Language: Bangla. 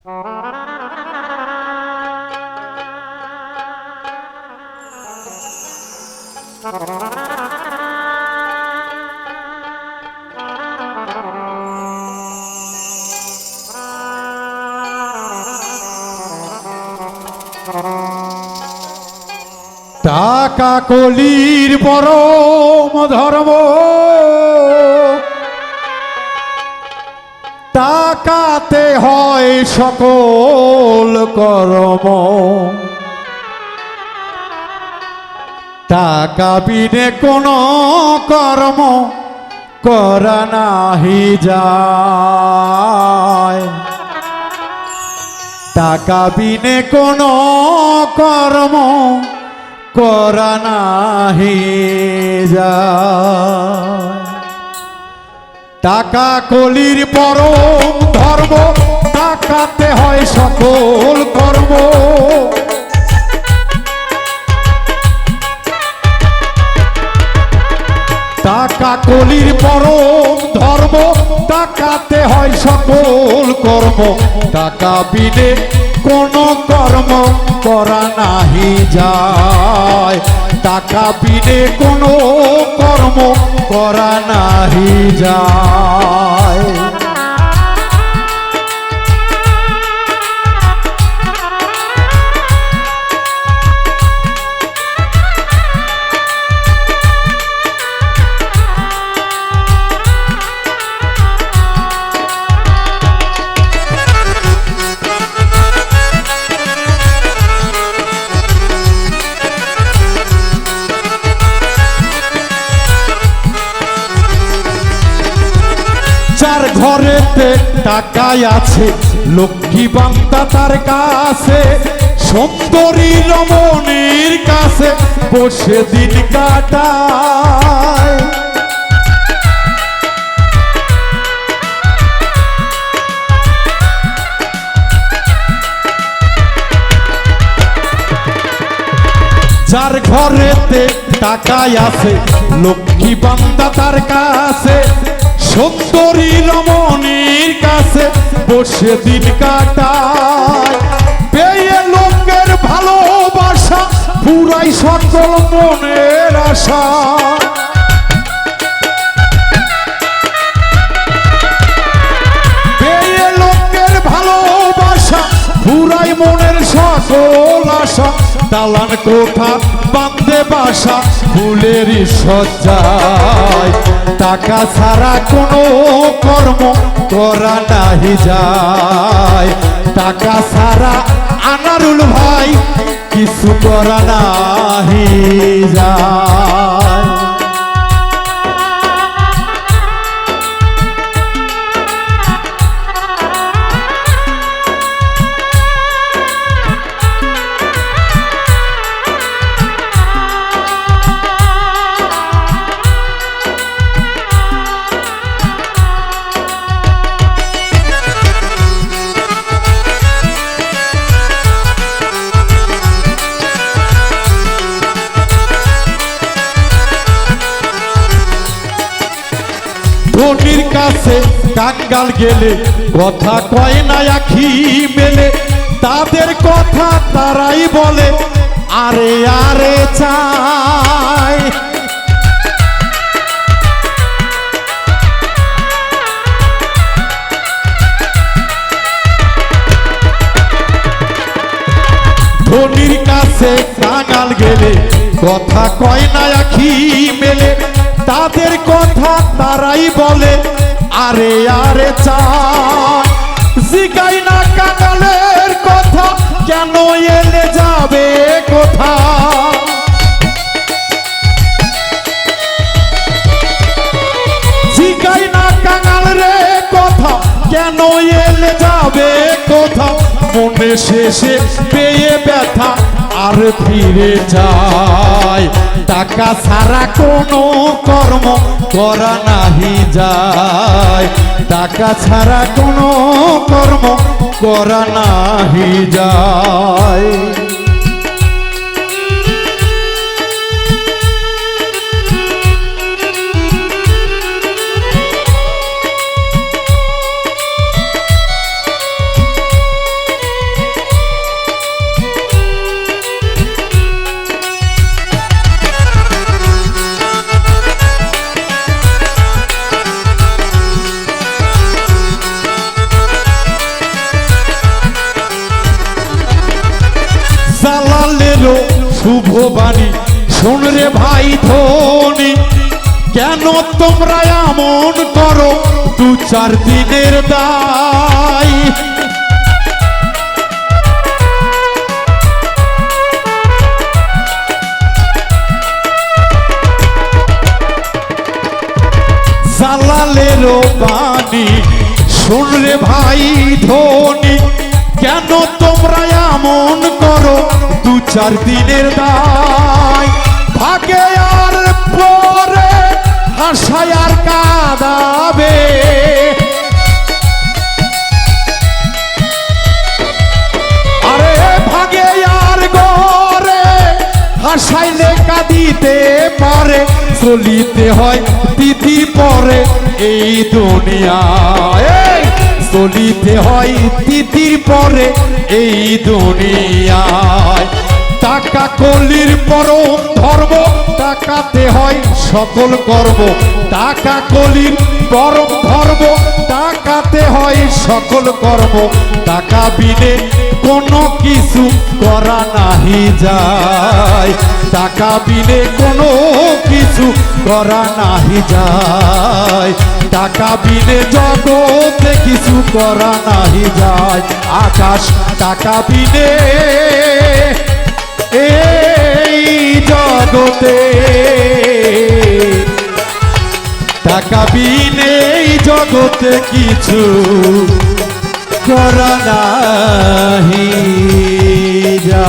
টাকা কলির পরম ধর্ম। টাকাতে হয় সকল কর্ম। টাকা বিনে কোন কর্ম করা নাহি যায়। টাকা বিনে কোন কর্ম করা নাহি যায়। টাকা কলির পরম ধর্ম টাকাতে হয় সকল কর্ম। টাকা কলির পরম ধর্ম টাকাতে হয় সকল কর্ম। টাকা বিনে কোন কর্ম করা নাহি যায়। টাকা বিনে কোনো কর্ম করা নাহি যায়। টাকায় আছে, লক্ষ্মী বান্দা তার কাছে, সুন্দরী রমণীর কাছে, বসে দিন কাটায়। যার ঘরেতে টাকায় আছে, লক্ষ্মী বান্দা তার কাছে, সুন্দরী রমণীর কাছে বসে দিন কাটায়, পেয়ে লোকের ভালোবাসা, পুরাই সকল মনের আশা। পেয়ে লোকের ভালোবাসা, পুরাই মনের সকল আশা। দালান কোঠা বান্ধে বাসা ফুলের সজ্জায় টাকা ছাড়া কোনো কর্ম করা নাহি যায়। টাকা ছাড়া আনারুল ভাই কিছু করা নাহি যায়। কাছে কাঙ্গাল গেলে কথা কয় না আখি মেলে। তাদের কথা তারাই বলে, আরে আরে, চাই। ধনির কাছে কাঙাল গেলে, কথা কয় না আখি মেলে। তাদের কথা তারাই বলে, আরে আরে, চা। না কাঙালের কথা, কেন এলে যাবে কোথা জিগাই না কাঙাল রে কথা, কেন এলে যাবে কোথা মনে শেষে পেয়ে ব্যথা আর ফিরে যায় টাকা ছাড়া কোনো কর্ম করা নাহি যায়। টাকা ছাড়া কোনো কর্ম করা নাহি যায়। বাণী। শুন রে ভাই ধনি কেন তোমরা এমন করো? দু চার দিনের দায়। চার দিনের দায়। ভাগে আর পরে হাসায় আর কাঁদাবে। আরে ভাগে আর গরে হাসাইলে কাঁদিতে পারে। চলিতে হয় তিথি পরে এই দুনিয়ায়। চলিতে হয় তিথির পরে এই দুনিয়ায়। টাকা কলির পরম ধর্ম, টাকাতে হয় সকল কর্ম। টাকা কলির পরম ধর্ম, টাকাতে হয় সকল কর্ম। টাকা বিনে কোনো কিছু করা নাহি যায়। টাকা বিনে কোনো কিছু করা নাহি যায়। টাকা বিনে জগতে কিছু করা নাহি যায়। আকাশ টাকা বিনে এই জগতে টাকা বিনে এই জগতে কিছু করা নাহি যা।